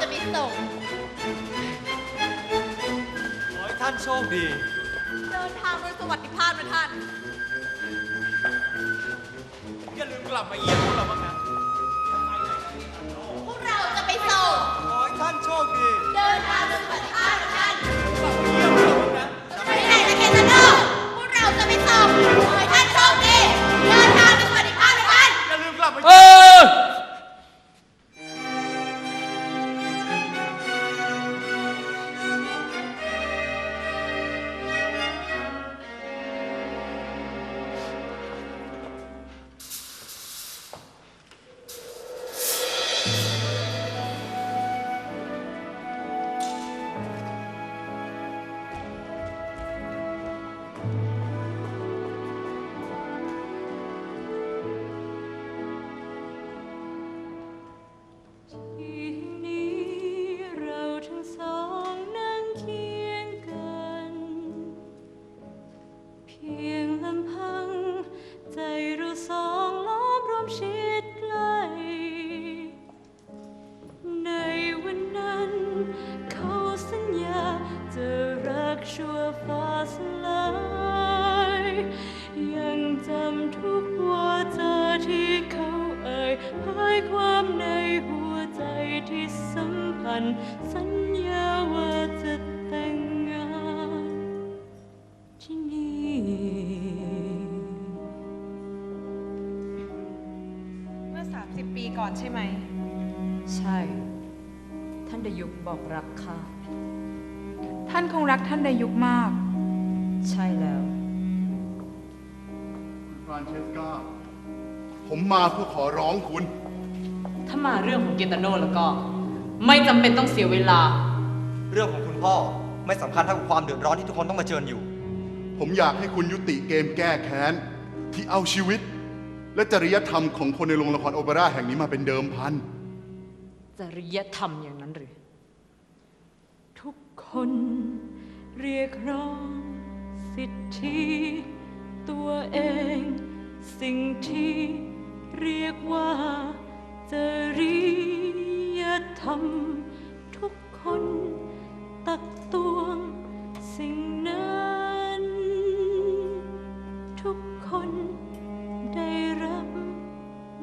จะไปส่งขอให้ท่านโชคดี เดินทางโดยสวัสดิภาพนะท่าน อย่าลืมกลับมาเยี่ยมพวกเราบ้างนะพวกเราจะไปส่ง ขอให้ท่านโชคดี เดินทางโดยสวัสดิภาพนะท่าน กลับมาเยี่ยมพวกเราบ้างนะไปไหนนะเคนโนพวกเราจะไปส่ง ชั่วฟ้าสลายยังจำทุกหัวใจที่เขาเอ่ยหายความในหัวใจที่สัมพันธ์สัญญาว่าจะแต่งงานที่นี่เมื่อ 30 ปีก่อนใช่ไหม ใช่ ท่านดยุกบอกรักค่ะานคงรักท่านดายุกมาก ใช่แล้วฟรานเชสกา ผมมาเพื่อขอร้องคุณ ถ้ามาเรื่องของเกตาโนแล้วก็ ไม่จำเป็นต้องเสียเวลา เรื่องของคุณพ่อไม่สำคัญเท่ากับความเดือดร้อนที่ทุกคนต้องมาเจออยู่ ผมอยากให้คุณยุติเกมแก้แค้น ที่เอาชีวิต และจริยธรรมของคนในโรงละครโอเปร่าแห่งนี้มาเป็นเดิมพัน จริยธรรมอย่างนั้นหรือ ทุกคน เรียกร้องสิทธิตัวเอง สิ่งที่เรียกว่าจริยธรรม ทุกคนตักตวงสิ่งนั้น ทุกคนได้รับ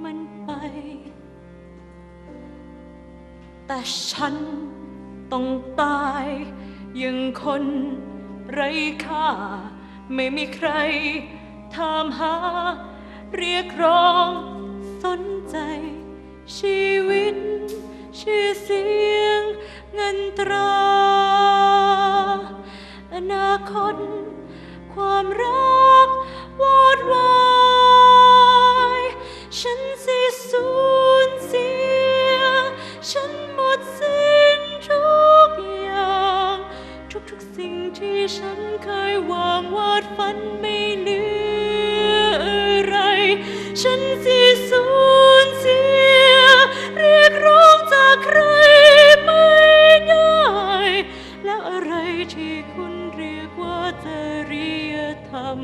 มันไป แต่ฉันต้องตาย ย่างคนไร้ค่า ไม่มีใครถามหา เรียกร้องสนใจ ชีวิต ชื่อเสียง เงินตรา อนาคต ความรักวอดวาย ฉันสิสูญเสี สิ่งที่ฉันเคยวางวาดฝันไม่เหลืออะไร ฉันสิสูญเสีย เรียกร้องจากใครไม่ได้ แล้วอะไรที่คุณเรียกว่าจริยธรรม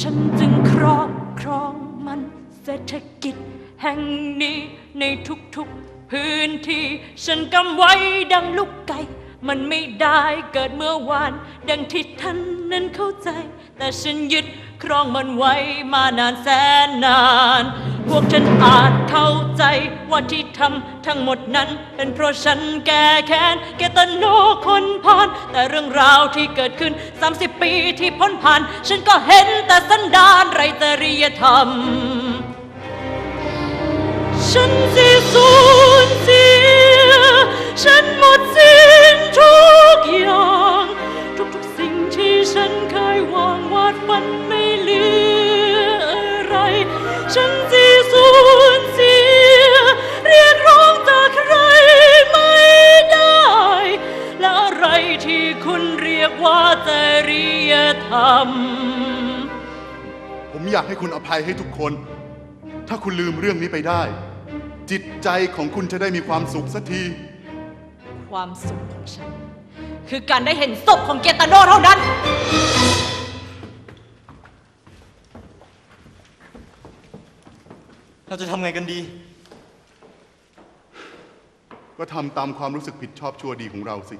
ฉันจึงครอบครองมันเศรษฐกิจแห่งนี้ในทุกๆพื้นที่ ฉันกำไว้ดังลูกไก่ มันไม่ได้เกิดเมื่อวาน ดังที่ท่านนั้นเข้าใจ แต่ฉันยึดครองมันไว้มานานแสนนาน พวกฉันอาจเข้าใจว่าที่ทำทั้งหมดนั้น เป็นเพราะฉันแก้แค้นแกตโนคนพานแต่เรื่องราวที่เกิดขึ้น 30 ปีที่พ้นผ่าน ฉันก็เห็นแต่สันดานไรจริยธรรม ฉันสิสูญเสีย ฉันหมดสิ้นทุกอย่าง ทุกๆสิ่งที่ฉันเคยวางวาดฝันไม่เหลืออะไร ฉันสิสูญเสียเรียกร้องจากใครไม่ได้ และอะไรที่คุณเรียกว่าจริยธรรม ผมอยากให้คุณอภัยให้ทุกคน ถ้าคุณลืมเรื่องนี้ไปได้ จิตใจของคุณจะได้มีความสุขสักที ความสุขของฉัน คือการได้เห็นศพของเกตาโนเท่านั้น เราจะทำไงกันดี ก็ทำตามความรู้สึกผิดชอบชั่วดีของเราสิ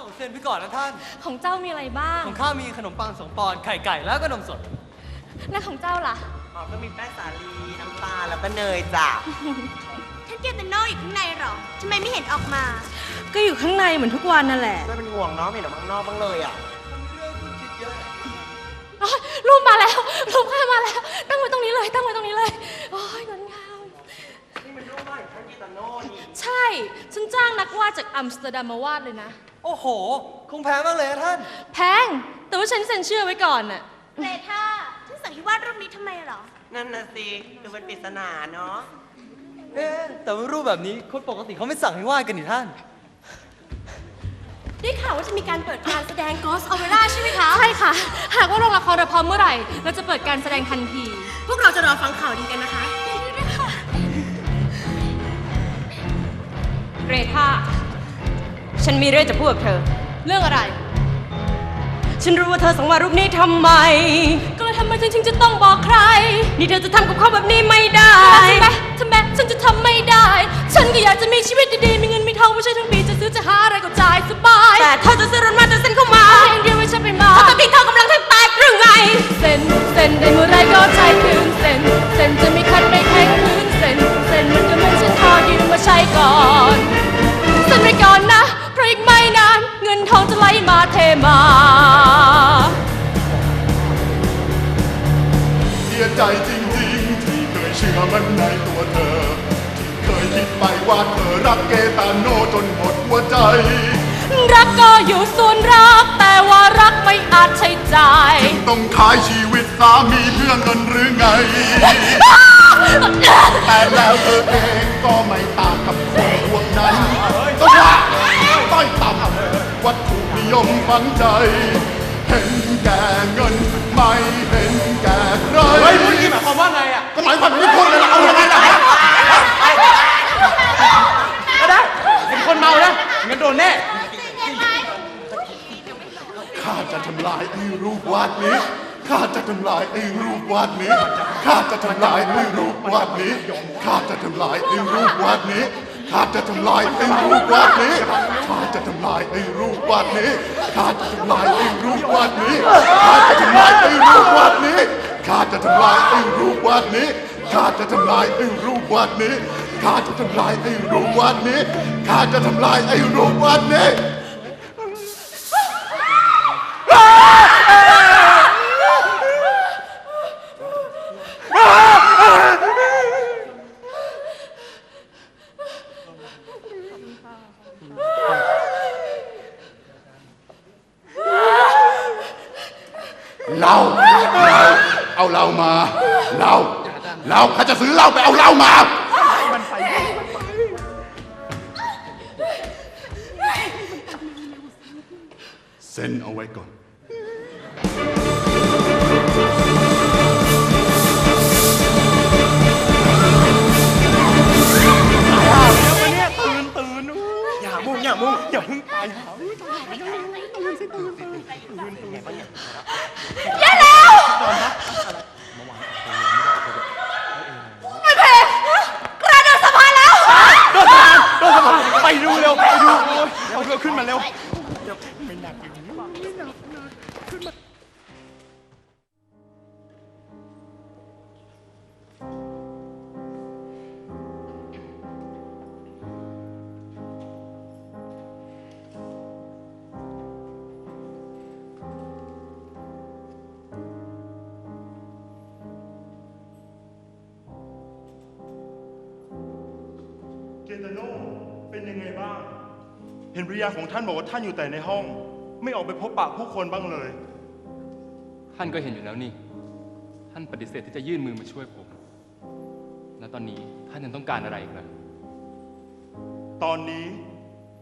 าวเซ็นไปก่อนนะท่าน ของเจ้ามีอะไรบ้าง ของข้ามีขนมปังสองปอนด์ไข่ไก่แล้วก็นมสด และของเจ้าล่ะอ๋อก็มีแป้งสาลี น้ำตาลแล้วก็เนยจ้ะ ท่านเกตโนอยู่ข้างในเหรอทำไมไม่เห็นออกมา ก็อยู่ข้างในเหมือนทุกวันนั่นแหละไม่เป็นห่วงเนาะไม่เห็นออกมาข้างนอกบ้างเลยอะรูปมาแล้วรูปข้ามาแล้ว ตั้งไว้ตรงนี้เลย ตั้งไว้ตรงนี้เลย โอ้ยงดงาม นี่มันรูปบ้านของท่านกิตาโน่นี่ ใช่ ฉันจ้างนักวาดจากอัมสเตอร์ดัมมาวาดเลยนะ โอ้โห คงแพ้มากเลยนะท่าน แพง แต่ว่าฉันเซ็นเชื่อไว้ก่อนน่ะ เรท่าท่านสั่งให้วาดรูปนี้ทำไมเหรอ นั่นน่ะสิดูเป็นปริศนาเนาะเอ๊ะแต่ว่ารูปแบบนี้คนปกติเขาไม่สั่งให้วาดกันนี่ท่าน ได้ข่าวว่าจะมีการเปิดการแสดง Ghost Opera ใช่ไหมคะ ใช่ค่ะ หากว่าโรงละครเราพร้อมเมื่อไหร่ เราจะเปิดการแสดงทันที พวกเราจะรอฟังข่าวดีกันนะคะ เรธา ฉันมีเรื่องจะพูดกับเธอ เรื่องอะไร ฉันรู้ว่าเธอสังวาสรูปนี้ทำไม ก็เลยทำไมฉันถึงจะต้องบอกใคร นี่เธอจะทำกับเขาแบบนี้ไม่ได้ทำไมทำไมฉันจะทำไม่ได้ ฉันก็อยากจะมีชีวิตดีๆ มีเงินมีทองไม่ใช่ทั้งปีจะซื้อจะหาอะไรก็จ่ายสบาย แต่เธอจะซื้อรถมาแต่เส้นเข้ามาอย่างเดียวไม่ใช่ไปมา ยมฝังใจ เห็นแก่เงินไม่เห็นแก่ใครเฮ้ยพูดอย่างนี้หมายความว่าไงอะก็หมายความไม่พูดเลยล่ะเอายังไงล่ะก็ได้เป็นคนเมานะงั้นโดนแน่ข้าจะทำลายไอ้รูปวาดนี้ข้าจะทำลายไอ้รูปวาดนี้ข้าจะทำลายไอ้รูปวาดนี้ข้าจะทำลายไอ้รูปวาดนี้ ข้าจะทำลายไอ้รูปวาดนี้ข้าจะทำลายไอ้รูปวาดนี้ข้าจะทำลายไอ้รูปวาดนี้ข้าจะทำลายไอ้รูปวาดนี้ข้าจะทำลายไอ้รูปวาดนี้ข้าจะทำลายไอ้รูปวาดนี้ข้าจะทำลายไอ้รูปวาดนี้ข้าจะทำลายไอ้รูปวาดนี้ จะซื้อเหล้าไปเอาเหล้ามา เซ็นเอาไว้ก่อน อย่ามุ่งอย่ามุ่งอย่าเพิ่งตายไป ขึ้นมาเร็วเดี๋ยวไม่หนักอย่างนี้ไม่หนักนัขึ้นมาเจตโนเป็นยังไงบ้าง เห็นภรรยาของท่านบอกว่าท่านอยู่แต่ในห้อง ไม่ออกไปพบปะผู้คนบ้างเลย ท่านก็เห็นอยู่แล้วนี่ ท่านปฏิเสธที่จะยื่นมือมาช่วยผม แล้วตอนนี้ท่านยังต้องการอะไรอีกล่ะตอนนี้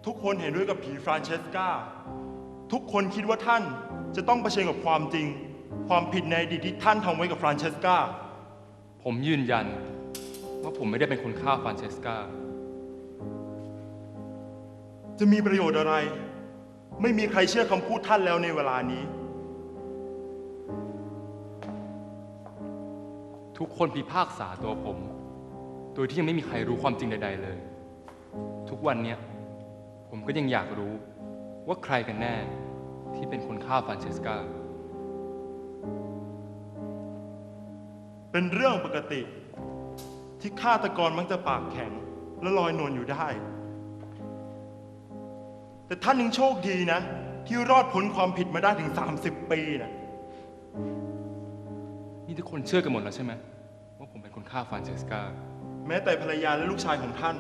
ทุกคนเห็นด้วยกับผีฟรานเชสกาทุกคนคิดว่าท่านจะต้องเผชิญกับความจริง ความผิดในอดีตที่ท่านทำไว้กับฟรานเชสกาผมยืนยันว่าผมไม่ได้เป็นคนฆ่าฟรานเชสกา จะมีประโยชน์อะไร ไม่มีใครเชื่อคำพูดท่านแล้วในเวลานี้ ทุกคนพิพากษาตัวผม โดยที่ยังไม่มีใครรู้ความจริงใด ๆ เลย ทุกวันเนี้ยผมก็ยังอยากรู้ว่าใครกันแน่ที่เป็นคนฆ่าฟรานเชสกา เป็นเรื่องปกติ ที่ฆาตกรมักจะปากแข็งและลอยนวลอยู่ได้ แต่ท่านยังโชคดีนะ ที่รอดพ้นความผิดมาได้ถึง 30 ปีนะนี่ทุกคนเชื่อกันหมดแล้วใช่ไหมว่าผมเป็นคนฆ่าฟรานเชสกา แม้แต่ภรรยาและลูกชายของท่าน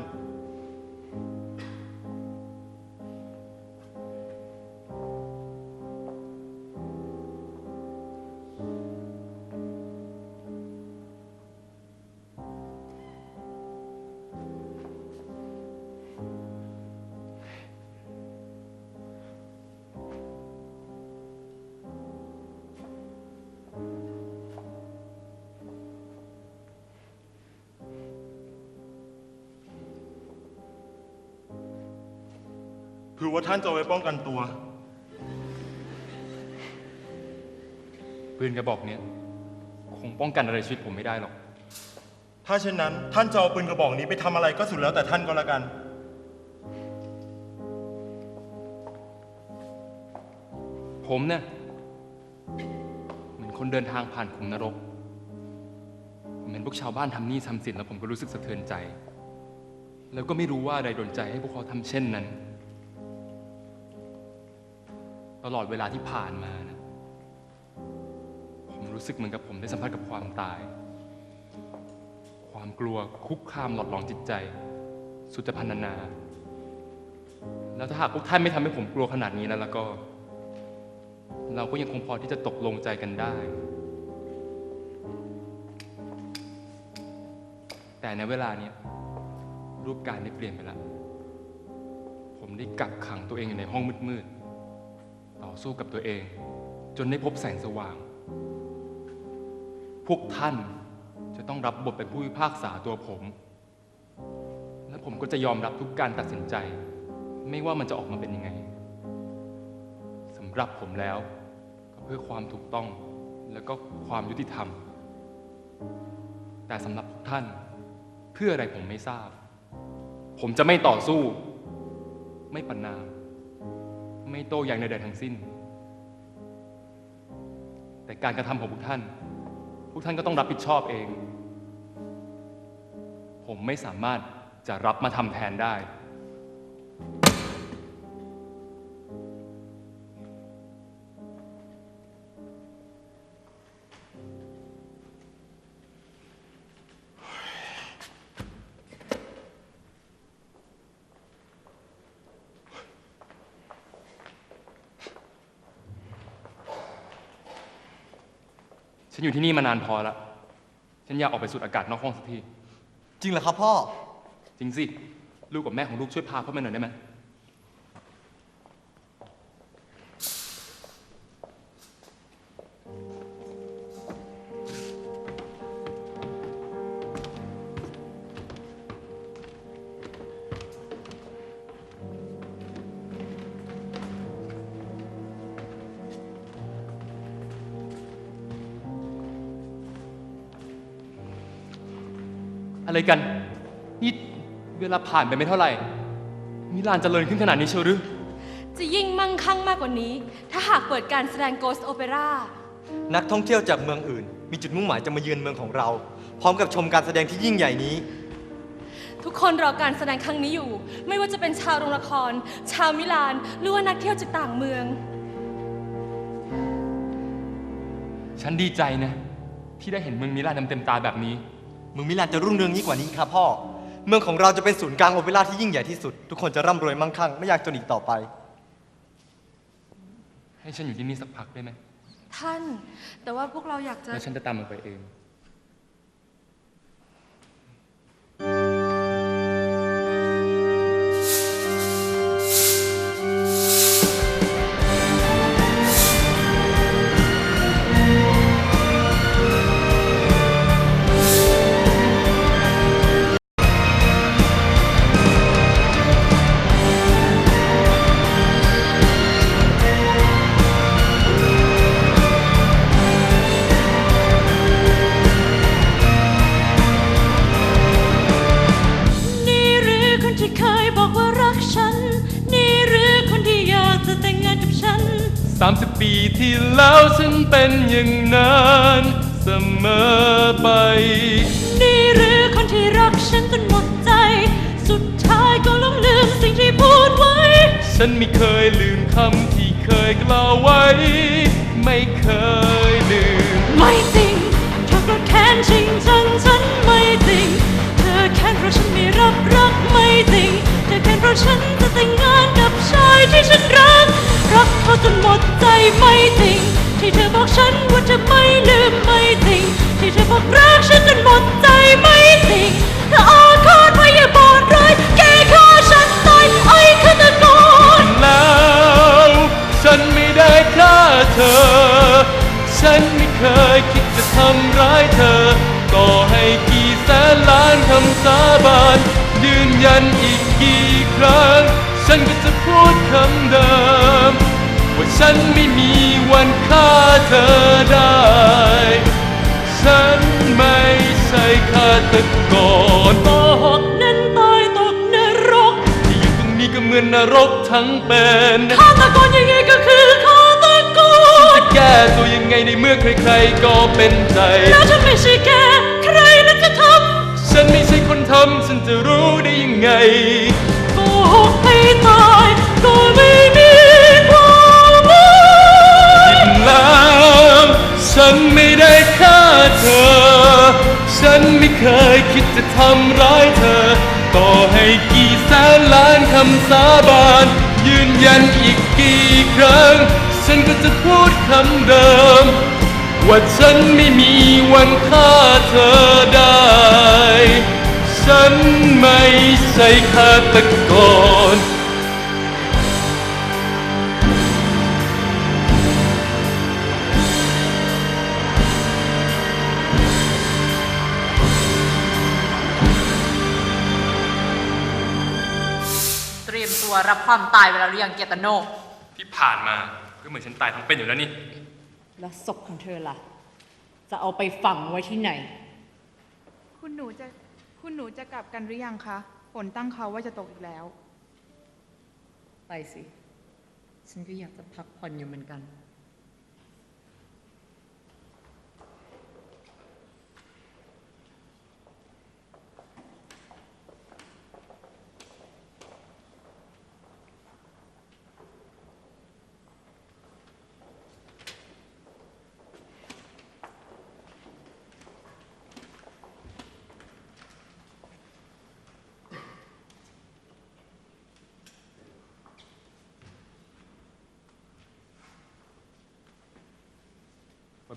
เผื่อว่าท่านจะเอาไว้ป้องกันตัว ปืนกระบอกเนี้ยคงป้องกันอะไรชีวิตผมไม่ได้หรอก ถ้าเช่นนั้น ท่านจะเอาปืนกระบอกนี้ไปทำอะไรก็สุดแล้วแต่ท่านก็แล้วกัน ผมเนี่ยเหมือนคนเดินทางผ่านขุมนรก ผมเห็นพวกชาวบ้านทำหนี้ทำสินแล้วผมก็รู้สึกสะเทือนใจ แล้วก็ไม่รู้ว่าอะไรดนใจให้พวกเขาทำเช่นนั้น ลอดเวลาที่ผ่านมานะผมรู้สึกเหมือนกับผมได้สัมผัสกับความตาย ความกลัวคุกคามหลอดหลอนจิตใจ สุจพันนานา แล้วถ้าหากพวกท่านไม่ทำให้ผมกลัวขนาดนี้แล้วแล้วก็ เราก็ยังคงพอที่จะตกลงใจกันได้ แต่ในเวลาเนี้ยรูปการได้เปลี่ยนไปแล้ว ผมได้กักขังตัวเองอยู่ในห้องมืดๆ สู้กับตัวเอง จนได้พบแสงสว่าง พวกท่านจะต้องรับบทเป็นผู้พิพากษาตัวผม และผมก็จะยอมรับทุกการตัดสินใจ ไม่ว่ามันจะออกมาเป็นยังไงสำหรับผมแล้ว ก็เพื่อความถูกต้องแล้วก็ความยุติธรรม แต่สำหรับทุกท่านเพื่ออะไรผมไม่ทราบ ผมจะไม่ต่อสู้ ไม่ปันนาม ไม่โต้แย้งใดๆทั้งสิ้น แต่การกระทำของพวกท่าน พวกท่านก็ต้องรับผิดชอบเอง ผมไม่สามารถจะรับมาทำแทนได้ ฉันอยู่ที่นี่มานานพอแล้วฉันอยากออกไปสูดอากาศนอกห้องสักที จริงเหรอครับพ่อ จริงสิ ลูกกับแม่ของลูกช่วยพาพ่อไปหน่อยได้ไหม อะไรกัน นี่เวลาผ่านไปไม่เท่าไหร่ มิลานเจริญขึ้นขนาดนี้เชียวหรือ จะยิ่งมั่งคั่งมากกว่านี้ ถ้าหากเปิดการแสดง Ghost Opera นักท่องเที่ยวจากเมืองอื่น มีจุดมุ่งหมายจะมาเยือนเมืองของเรา พร้อมกับชมการแสดงที่ยิ่งใหญ่นี้ ทุกคนรอการแสดงครั้งนี้อยู่ ไม่ว่าจะเป็นชาวโรงละคร ชาวมิลาน หรือว่านักเที่ยวจากต่างเมือง ฉันดีใจนะ ที่ได้เห็นเมืองมิลานเต็มๆตาแบบนี้ เมืองมิลานจะรุ่งเรืองยิ่งกว่านี้ครับพ่อ เมืองของเราจะเป็นศูนย์กลางโอเปร่าที่ยิ่งใหญ่ที่สุด ทุกคนจะร่ำรวยมั่งคั่งไม่อยากจนอีกต่อไป ให้ฉันอยู่ที่นี่สักพักได้ไหมท่าน แต่ว่าพวกเราอยากจะ แล้วฉันจะตามมันไปเอง 30 ปีที่แล้วฉันเป็นอย่างนั้นเสมอไป นี่หรือคนที่รักฉันจนหมดใจ สุดท้ายก็ลงลืมสิ่งที่พูดไว้ ฉันไม่เคยลืมคำที่เคยกล่าวไว้ ไม่เคยลืม ไม่จริง เธอโกรธแค้นจริงจังฉันไม่จริง เธอแค้นเพราะฉันไม่รับรักไม่จริง เธอแค้นเพราะฉันจะแต่งงานกับชายที่ฉันรัก รักเขาจนหมดใจไม่จริงที่เธอบอกฉันว่าจะไม่ลืมไม่จริงที่เธอบอกรักฉันจนหมดใจไม่จริงเธออาฆาตพยาบาทร้ายแกฆ่าฉันตายไอ้ฆาตกรแล้วฉันไม่ได้ฆ่าเธอ ฉันไม่เคยคิดจะทำร้ายเธอต่อให้กี่แสนล้านคำสาบานยืนยันอีกกี่ครั้ง ฉันก็จะพูดคำเดิม ว่าฉันไม่มีวันฆ่าเธอได้ ฉันไม่ใช่ฆาตกรโกหกนั้นตายตกนรก ที่อยู่ตรงนี้ก็เหมือนนรกทั้งเป็นฆาตกรยังไงก็คือฆาตกรจะแก้ตัวยังไงในเมื่อใครๆก็เป็นใจแล้วถ้าไม่ใช่แกใครน่าจะทฉันไม่ใช่คนทำฉันจะรู้ได้ยังไงำโกหกให้ ตายก็ไม่มีความหมายแล้วฉันไม่ได้ฆ่าเธอ ฉันไม่เคยคิดจะทำร้ายเธอ ต่อให้กี่แสนล้านคำสาบาน ยืนยันอีกกี่ครั้ง ฉันก็จะพูดคำเดิม ว่าฉันไม่มีวันฆ่าเธอ นไม่ใช่ฆาตกรเตรียมตัวรับความตายไปแล้วหรือยังเกตาโน ที่ผ่านมาก็เหมือนฉันตายทั้งเป็นอยู่แล้วนี่ แล้วศพของเธอล่ะ จะเอาไปฝังไว้ที่ไหน คุณหนูจะ คุณหนูจะกลับกันหรือยังคะ ฝนตั้งเขาว่าจะตกอีกแล้ว ไปสิ ฉันก็อยากจะพักผ่อนอยู่เหมือนกัน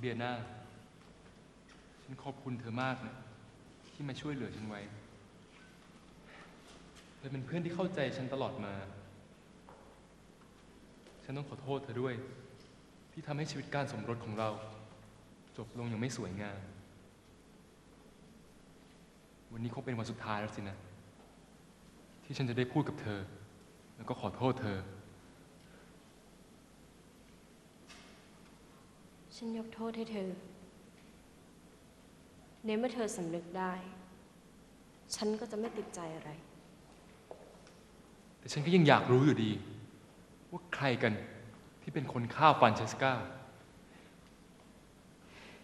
เบียนาฉันขอบคุณเธอมากนะที่มาช่วยเหลือฉันไว้ เธอเป็นเพื่อนที่เข้าใจฉันตลอดมา ฉันต้องขอโทษเธอด้วย ที่ทำให้ชีวิตการสมรสของเรา จบลงอย่างไม่สวยงาม วันนี้คงเป็นวันสุดท้ายแล้วสินะ ที่ฉันจะได้พูดกับเธอ แล้วก็ขอโทษเธอ ฉันยกโทษให้เธอ ในเมื่อเธอสำนึกได้ ฉันก็จะไม่ติดใจอะไร แต่ฉันก็ยังอยากรู้อยู่ดี ว่าใครกันที่เป็นคนฆ่าฟรานเชสกา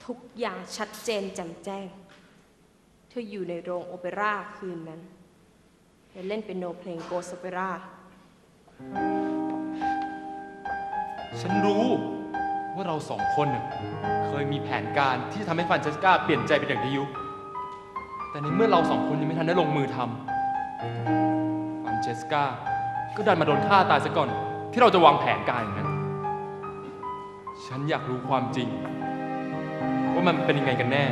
ทุกอย่างชัดเจนแจ่มแจ้ง เธออยู่ในโรงโอเปร่าคืนนั้นและเล่นเป็นโนเพลงโกสโอเปร่า ฉันรู้ ว่าเราสองคนน่ะเคยมีแผนการที่จะทำให้ฟรานเชสกาเปลี่ยนใจเป็นอย่างที่ยุ แต่ในเมื่อเราสองคนยังไม่ทันได้ลงมือทำฟรานเชสกาก็ดันมาโดนฆ่าตายซะก่อนที่เราจะวางแผนการอย่างนั้นฉันอยากรู้ความจริง ว่ามันเป็นยังไงกันแน่